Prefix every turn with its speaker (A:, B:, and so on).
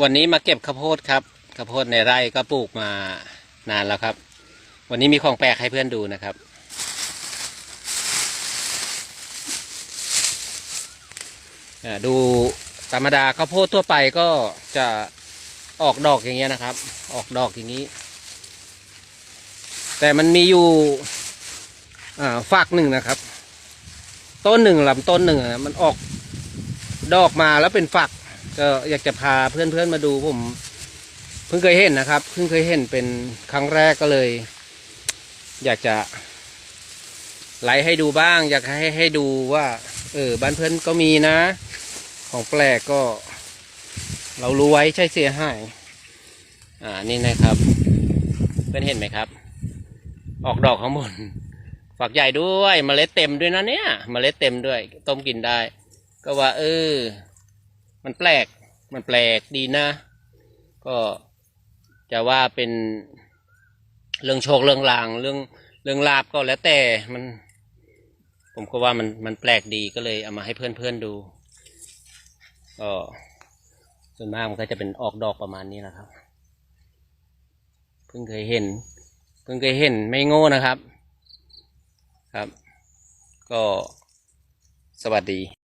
A: วันนี้มาเก็บข้าวโพดครับข้าวโพดในไร่ก็ปลูกมานานแล้วครับ วันนี้มีของแปลกให้เพื่อนดูนะครับอ่าดูธรรมดาข้าวโพดทั่วไปก็จะออกดอกอย่างเงี้ยนะครับ ออกดอกอย่างนี้ แต่มันมีอยู่อ่าฝากหนึ่งนะครับ ต้นหนึ่งลำต้นหนึ่งมันออกดอกมาแล้วเป็นฝัก ก็อยากจะพาเพื่อนๆมาดูผมเพิ่งเคยเห็นนะครับเพิ่งเคยเห็นเป็นครั้งแรกก็เลย อยากจะไลฟ์ให้ดูบ้าง อยากให้ให้ดูว่า เออบ้านเพื่อนก็มีนะ ของแปลกก็ เรารู้ไว้ใช่เสียหายอ่านี่นะครับเพื่อนเห็นไหมครับ ออกดอกข้างบนฝักใหญ่ด้วยเมล็ดเต็มด้วยนะเนี่ยเมล็ดเต็มด้วย ต้มกินได้ ก็ว่า เออ มันแปลก มันแปลกดีนะ ก็จะว่าเป็นเรื่องโชคเรื่องลางเรื่องเรื่องลาบก็แล้วแต่มัน ผมก็ว่ามันมันแปลกดีก็เลยเอามาให้เพื่อนเพื่อนดู ก็ส่วนมากมันก็จะเป็นออกดอกประมาณนี้นะครับ เพิ่งเคยเห็น เพิ่งเคยเห็นไม่โง่นะครับ ครับ ก็สวัสดี